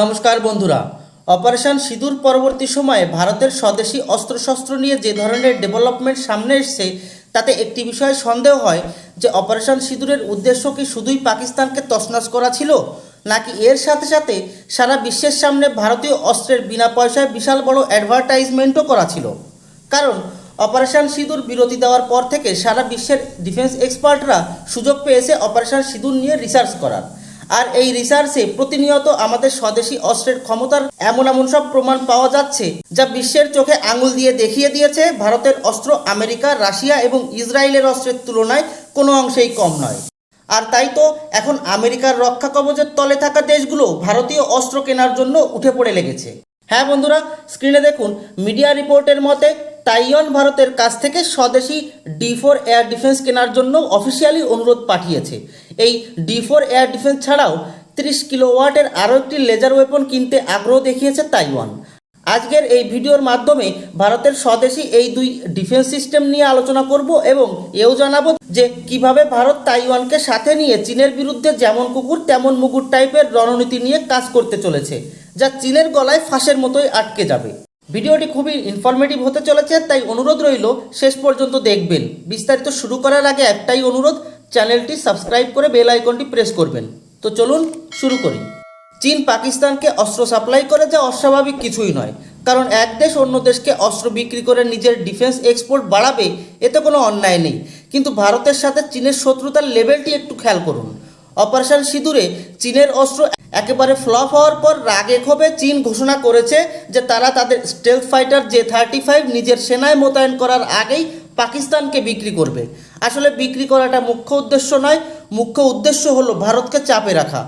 নমস্কার বন্ধুরা। অপারেশন সিঁদুর পরবর্তী সময়ে ভারতের স্বদেশি অস্ত্রশস্ত্র নিয়ে যে ধরনের ডেভেলপমেন্ট সামনে এসছে, তাতে একটি বিষয়ে সন্দেহ হয় যে অপারেশন সিঁদুরের উদ্দেশ্য কি শুধুই পাকিস্তানকে তছনছ করা ছিল, নাকি এর সাথে সাথে সারা বিশ্বের সামনে ভারতীয় অস্ত্রের বিনা পয়সায় বিশাল বড় অ্যাডভার্টাইজমেন্টও করা ছিল? কারণ অপারেশন সিঁদুর বিরতি দেওয়ার পর থেকে সারা বিশ্বের ডিফেন্স এক্সপার্টরা সুযোগ পেয়েছে অপারেশন সিঁদুর নিয়ে রিসার্চ করার। আর এই রিসার্চে প্রতিনিয়ত আমাদের স্বদেশি অস্ত্রের ক্ষমতার এমন এমন সব প্রমাণ পাওয়া যাচ্ছে, যা বিশ্বের চোখে আঙুল দিয়ে দেখিয়ে দিয়েছে ভারতের অস্ত্র আমেরিকা, রাশিয়া এবং ইসরায়েলের অস্ত্রের তুলনায় কোনো অংশেই কম নয়। আর তাই তো এখন আমেরিকার রক্ষা কবচের তলে থাকা দেশগুলো ভারতীয় অস্ত্র কেনার জন্য উঠে পড়ে লেগেছে। হ্যাঁ বন্ধুরা স্ক্রিনে দেখুন মিডিয়া রিপোর্টের মতে তাইওয়ান ভারতের কাছ থেকে স্বদেশি ডি ফোর এয়ার ডিফেন্স কেনার জন্য অফিসিয়ালি অনুরোধ পাঠিয়েছে। এই ডি ফোর এয়ার ডিফেন্স ছাড়াও তিরিশ কিলোওয়াটের আরও একটি লেজার ওয়েপন কিনতে আগ্রহ দেখিয়েছে তাইওয়ান। আজকের এই ভিডিওর মাধ্যমে ভারতের স্বদেশি এই দুই ডিফেন্স সিস্টেম নিয়ে আলোচনা করব এবং এও জানাব যে কীভাবে ভারত তাইওয়ানকে সাথে নিয়ে চীনের বিরুদ্ধে যেমন কুকুর, তেমন মুকুর টাইপের রণনীতি নিয়ে কাজ করতে চলেছে, যা চীনের গলায় ফাঁসের মতোই আটকে যাবে। ভিডিওটি খুবই ইনফরমেটিভ হতে চলেছে, তাই অনুরোধ রইল, শেষ পর্যন্ত দেখবেন। বিস্তারিত শুরু করার আগে একটাই অনুরোধ, চ্যানেলটি সাবস্ক্রাইব করে বেল আইকনটি প্রেস করবেন। তো চলুন শুরু করি। চীন পাকিস্তানকে অস্ত্র সাপ্লাই করে যা অস্বাভাবিক কিছুই নয়, কারণ এক দেশ অন্য দেশকে অস্ত্র বিক্রি করে নিজের ডিফেন্স এক্সপোর্ট বাড়াবে, এতে কোনো অন্যায় নেই। কিন্তু ভারতের সাথে চীনের শত্রুতার লেভেলটি একটু খেয়াল করুন। অপারেশন সিঁদুরে চীনের অস্ত্র একেবারে ফ্লপ হওয়ার পর রাগে ক্ষোভে চীন ঘোষণা করেছে যে তারা তাদের stealth fighter J thirty five নিজের সেনায় মোতায়েন করার আগেই পাকিস্তানকে বিক্রি করবে। আসলে বিক্রি করাটা মুখ্য উদ্দেশ্য নয়, মুখ্য উদ্দেশ্য হলো ভারতকে চাপে রাখা।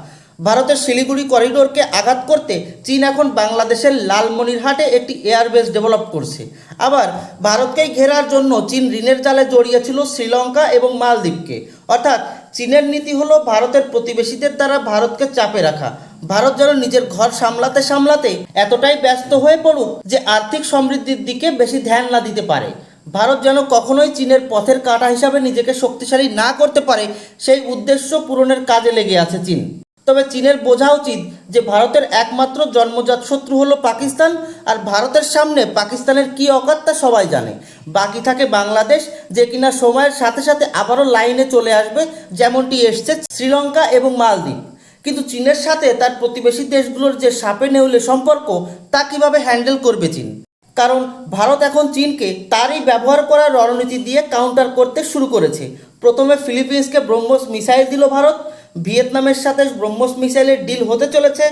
ভারতের শিলিগুড়ি করিডোরকে আঘাত করতে চীন এখন বাংলাদেশের লালমনিরহাটে একটি এয়ারবেস ডেভেলপ করছে। আবার ভারতকেই ঘেরার জন্য চীন ঋণের জালে জড়িয়েছিল শ্রীলঙ্কা এবং মালদ্বীপকে। অর্থাৎ চীনের নীতি হলো ভারতের প্রতিবেশীদের দ্বারা ভারতকে চাপে রাখা। ভারত যেন নিজের ঘর সামলাতে সামলাতে এতটাই ব্যস্ত হয়ে পড়ুক যে আর্থিক সমৃদ্ধির দিকে বেশি ধ্যান না দিতে পারে। ভারত যেন কখনোই চীনের পথের কাঁটা হিসাবে নিজেকে শক্তিশালী না করতে পারে, সেই উদ্দেশ্য পূরণের কাজে লেগে আছে চীন। তবে চীনের বোঝা উচিত যে ভারতের একমাত্র জন্মজাত শত্রু হলো পাকিস্তান, আর ভারতের সামনে পাকিস্তানের কী অকাত তা সবাই জানে। বাকি থাকে বাংলাদেশ, যে কিনা সময়ের সাথে সাথে আবারও লাইনে চলে আসবে, যেমনটি এসছে শ্রীলঙ্কা এবং মালদ্বীপ। কিন্তু চীনের সাথে তার প্রতিবেশী দেশগুলোর যে সাপে নেউলে সম্পর্ক, তা কীভাবে হ্যান্ডেল করবে চীন? কারণ ভারত এখন চীনকে তারই ব্যবহার করা রণনীতি দিয়ে কাউন্টার করতে শুরু করেছে। প্রথমে ফিলিপিন্সকে ব্রহ্মস মিসাইল দিল ভারত ভিয়েতনামের সাথে ব্রহ্মস মিসাইলের ডিল হতে চলেছে,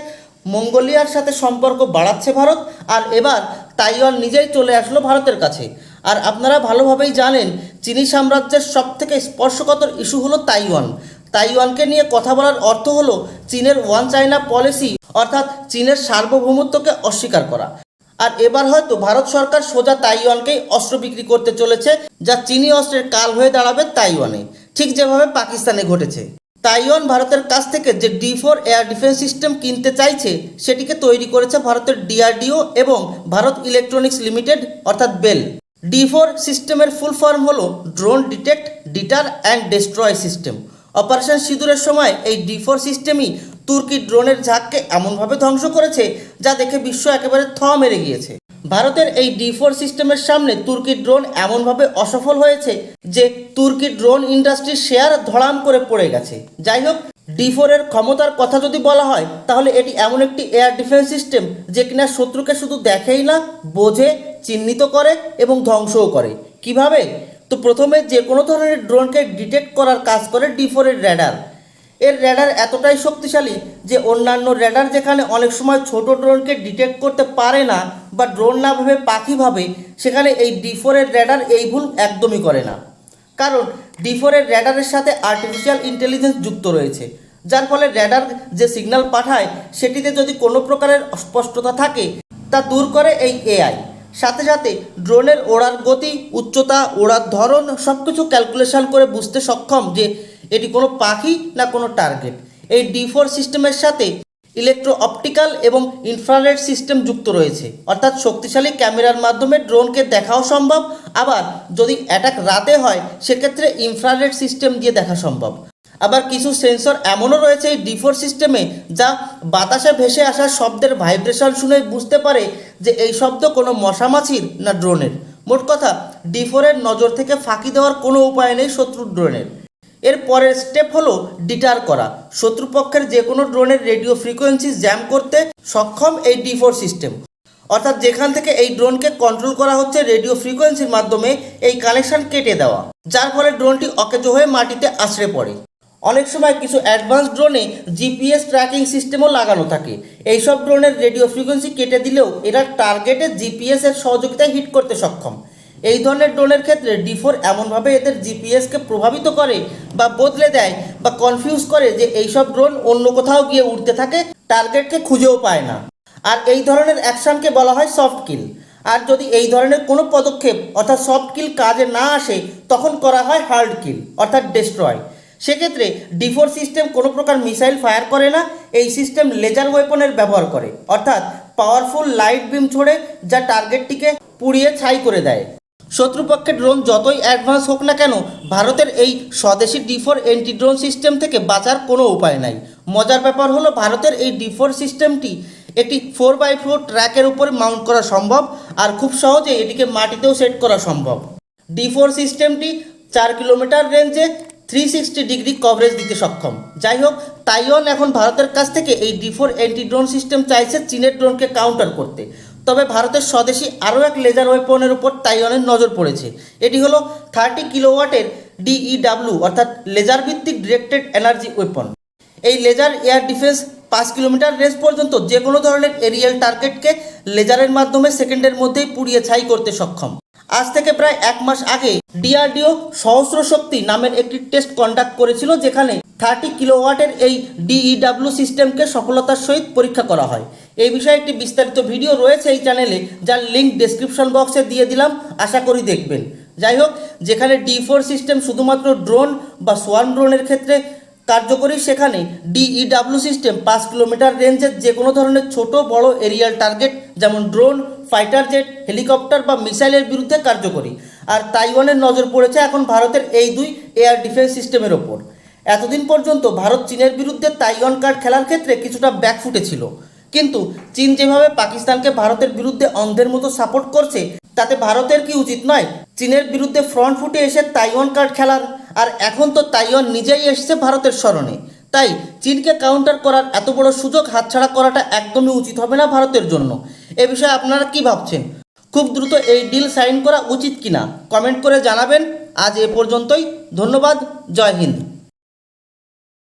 মঙ্গোলিয়ার সাথে সম্পর্ক বাড়াচ্ছে ভারত, আর এবার তাইওয়ান নিজেই চলে আসলো ভারতের কাছে। আর আপনারা ভালোভাবেই জানেন, চীনী সাম্রাজ্যের সব থেকে স্পর্শকাতর ইস্যু হলো তাইওয়ান। তাইওয়ানকে নিয়ে কথা বলার অর্থ হলো চীনের ওয়ান চাইনা পলিসি, অর্থাৎ চীনের সার্বভৌমত্বকে অস্বীকার করা। আর এবার হয়তো ভারত সরকার সোজা তাইওয়ানকেই অস্ত্র বিক্রি করতে চলেছে, যা চীনি অস্ত্রের কাল হয়ে দাঁড়াবে তাইওয়ানে, ঠিক যেভাবে পাকিস্তানে ঘটেছে। তাইওয়ান ভারতের কাছ থেকে যে D four air defence system কিনতে চাইছে, সেটিকে তৈরি করেছে ভারতের ডিআরডিও এবং ভারত ইলেকট্রনিক্স লিমিটেড, অর্থাৎ বেল। ডি ফোর সিস্টেমের ফুল ফর্ম হলো drone detect, deter and destroy system. Operation সিঁদুরের সময় এই ডি ফোর সিস্টেমই তুর্কি ড্রোনের ঝাঁককে এমনভাবে ধ্বংস করেছে, যা দেখে বিশ্ব একেবারে থ মেরে গিয়েছে। ভারতের এই ডি ফোর সিস্টেমের সামনে তুর্কি ড্রোন এমনভাবে অসফল হয়েছে যে তুর্কি ড্রোন ইন্ডাস্ট্রির শেয়ার ধড়াম করে পড়ে গেছে। যাই হোক, ডি ফোরের ক্ষমতার কথা যদি বলা হয়, তাহলে এটি এমন একটি এয়ার ডিফেন্স সিস্টেম যে কিনা শত্রুকে শুধু দেখেই না, বোঝে, চিহ্নিত করে এবং ধ্বংসও করে। কীভাবে? তো প্রথমে যে কোনো ধরনের ড্রোনকে ডিটেক্ট করার কাজ করে ডি ফোরের র্যাডার। এর র্যাডার এতটাই শক্তিশালী যে অন্যান্য র্যাডার যেখানে অনেক সময় ছোট ড্রোনকে ডিটেক্ট করতে পারে না বা ড্রোন না ভেবে পাখি ভাবে, সেখানে এই ডি ফোরের র্যাডার এই ভুল একদমই করে না। কারণ ডি ফোরের র্যাডারের সাথে আর্টিফিশিয়াল ইন্টেলিজেন্স যুক্ত রয়েছে, যার ফলে র্যাডার যে সিগন্যাল পাঠায়, সেটিতে যদি কোনো প্রকারের অস্পষ্টতা থাকে, তা দূর করে এই এআই সাথে সাথে ড্রোনের ওড়ার গতি, উচ্চতা, ওড়ার ধরন সব কিছু ক্যালকুলেশন করে বুঝতে সক্ষম যে এটি কোনো পাখি না কোনো টার্গেট এই ডি ফোর সিস্টেমের সাথে ইলেকট্রো অপটিক্যাল এবং ইনফ্রারেড সিস্টেম যুক্ত রয়েছে। অর্থাৎ শক্তিশালী ক্যামেরার মাধ্যমে ড্রোনকে দেখাও সম্ভব। আবার যদি অ্যাটাক রাতে হয়, সেক্ষেত্রে ইনফ্রারেড সিস্টেম দিয়ে দেখা সম্ভব। আবার কিছু সেন্সর এমনও রয়েছে এই ডিফোর সিস্টেমে যা বাতাসে ভেসে আসা শব্দের ভাইব্রেশন শুনে বুঝতে পারে যে এই শব্দ কোনো মশামাছির না ড্রোনের। মোট কথা ডিফোরের নজর থেকে ফাঁকি দেওয়ার কোনো উপায় নেই শত্রুর ড্রোনের। এর পরের স্টেপ হলো ডিটার করা। শত্রুপক্ষের যে কোনো ড্রোনের রেডিও ফ্রিকোয়েন্সি জ্যাম করতে সক্ষম এই ডিফোর সিস্টেম অর্থাৎ যেখান থেকে এই ড্রোনকে কন্ট্রোল করা হচ্ছে রেডিও ফ্রিকোয়েন্সির মাধ্যমে এই কানেকশন কেটে দেওয়া। যার ফলে ড্রোনটি অকেজো হয়ে মাটিতে আছড়ে পড়ে। অনেক সময় কিছু অ্যাডভান্স ড্রোনে জিপিএস ট্র্যাকিং সিস্টেমও লাগানো থাকে। এইসব ড্রোনের রেডিও ফ্রিকোয়েন্সি কেটে দিলেও এরা টার্গেটে জিপিএস এর সহযোগিতায় হিট করতে সক্ষম। এই ধরনের ড্রোনের ক্ষেত্রে ডিফোর এমনভাবে এদের জিপিএসকে প্রভাবিত করে বা বদলে দেয় বা কনফিউজ করে যে এইসব ড্রোন অন্য কোথাও গিয়ে উঠতে থাকে, টার্গেটকে খুঁজেও পায় না। আর এই ধরনের অ্যাকশনকে বলা হয় সফট কিল আর যদি এই ধরনের কোনো পদক্ষেপ অর্থাৎ সফট কিল কাজে না আসে, তখন করা হয় হার্ড কিল অর্থাৎ ডেস্ট্রয় সেক্ষেত্রে ডিফোর সিস্টেম কোনো প্রকার মিসাইল ফায়ার করে না, এই সিস্টেম লেজার ওয়েপনের ব্যবহার করে। অর্থাৎ পাওয়ারফুল লাইট বিম ছোড়ে, যা টার্গেটটিকে পুড়িয়ে ছাই করে দেয়। শত্রুপক্ষের ড্রোন যতই অ্যাডভান্স হোক না কেন, ভারতের এই স্বদেশি ডিফোর এন্টি ড্রোন সিস্টেম থেকে বাঁচার কোনো উপায় নাই। মজার ব্যাপার হলো, ভারতের এই ডিফোর সিস্টেমটি একটি ফোর বাই ফোর ট্র্যাকের উপরে মাউন্ট করা সম্ভব, আর খুব সহজে এটিকে মাটিতেও সেট করা সম্ভব। ডি ফোর সিস্টেমটি চার কিলোমিটার রেঞ্জে থ্রি সিক্সটি ডিগ্রি কভারেজ দিতে সক্ষম। যাই হোক, তাইওয়ান এখন ভারতের কাছ থেকে এই D four anti drone system চাইছে চীনের ড্রোনকে কাউন্টার করতে। তবে ভারতের স্বদেশী আরও এক লেজার ওয়েপনের উপর তাইওয়ানের নজর পড়েছে। এটি হলো থার্টি কিলোওয়াটের ডিইডাব্লিউ অর্থাৎ লেজার ভিত্তিক ডিরেক্টেড এনার্জি ওয়েপন এই লেজার এয়ার ডিফেন্স পাঁচ কিলোমিটার রেঞ্জ পর্যন্ত যে কোনো ধরনের এরিয়াল টার্গেটকে লেজারের মাধ্যমে সেকেন্ডের মধ্যেই পুড়িয়ে ছাই করতে সক্ষম। আজ থেকে প্রায় এক মাস আগে ডিআরডিও সহস্র শক্তি নামের একটি টেস্ট কন্ডাক্ট করেছিল যেখানে থার্টি কিলোওয়াটের এই ডিইডাব্লিউ সিস্টেমকে সফলতার সহিত পরীক্ষা করা হয়। এই বিষয়ে একটি বিস্তারিত ভিডিও রয়েছে এই চ্যানেলে, যার লিঙ্ক ডেসক্রিপশন বক্সে দিয়ে দিলাম, আশা করি দেখবেন। যাই হোক, যেখানে ডি ফোর সিস্টেম শুধুমাত্র ড্রোন বা সোয়ান ড্রোনের ক্ষেত্রে কার্যকরী সেখানে ডিইডাব্লিউ সিস্টেম পাঁচ কিলোমিটার রেঞ্জের যে কোনো ধরনের ছোট, বড় এরিয়াল টার্গেট যেমন ড্রোন ফাইটার জেট হেলিকপ্টার বা মিসাইলের বিরুদ্ধে কার্যকরী। আর তাইওয়ানের নজর পড়েছে এখন ভারতের এই দুই এয়ার ডিফেন্স সিস্টেমের ওপর। এতদিন পর্যন্ত ভারত চীনের বিরুদ্ধে তাইওয়ান কার্ড খেলার ক্ষেত্রে কিছুটা ব্যাকফুটে ছিল। কিন্তু চীন যেভাবে পাকিস্তানকে ভারতের বিরুদ্ধে অন্ধের মতো সাপোর্ট করছে, তাতে ভারতের কি উচিত নয়? চীনের বিরুদ্ধে ফ্রন্ট ফুটে এসে তাইওয়ান কার্ড খেলার আর এখন তো তাইওয়ান নিজেই এসছে ভারতের স্মরণে। তাই চীনকে কাউন্টার করার এত বড় সুযোগ হাতছাড়া করাটা একদমই উচিত হবে না ভারতের জন্য। এ বিষয়ে আপনারা কি ভাবছেন? খুব দ্রুত এই ডিল সাইন করা উচিত কিনা? কমেন্ট করে জানাবেন। আজ এ পর্যন্তই। ধন্যবাদ। জয় হিন্দ।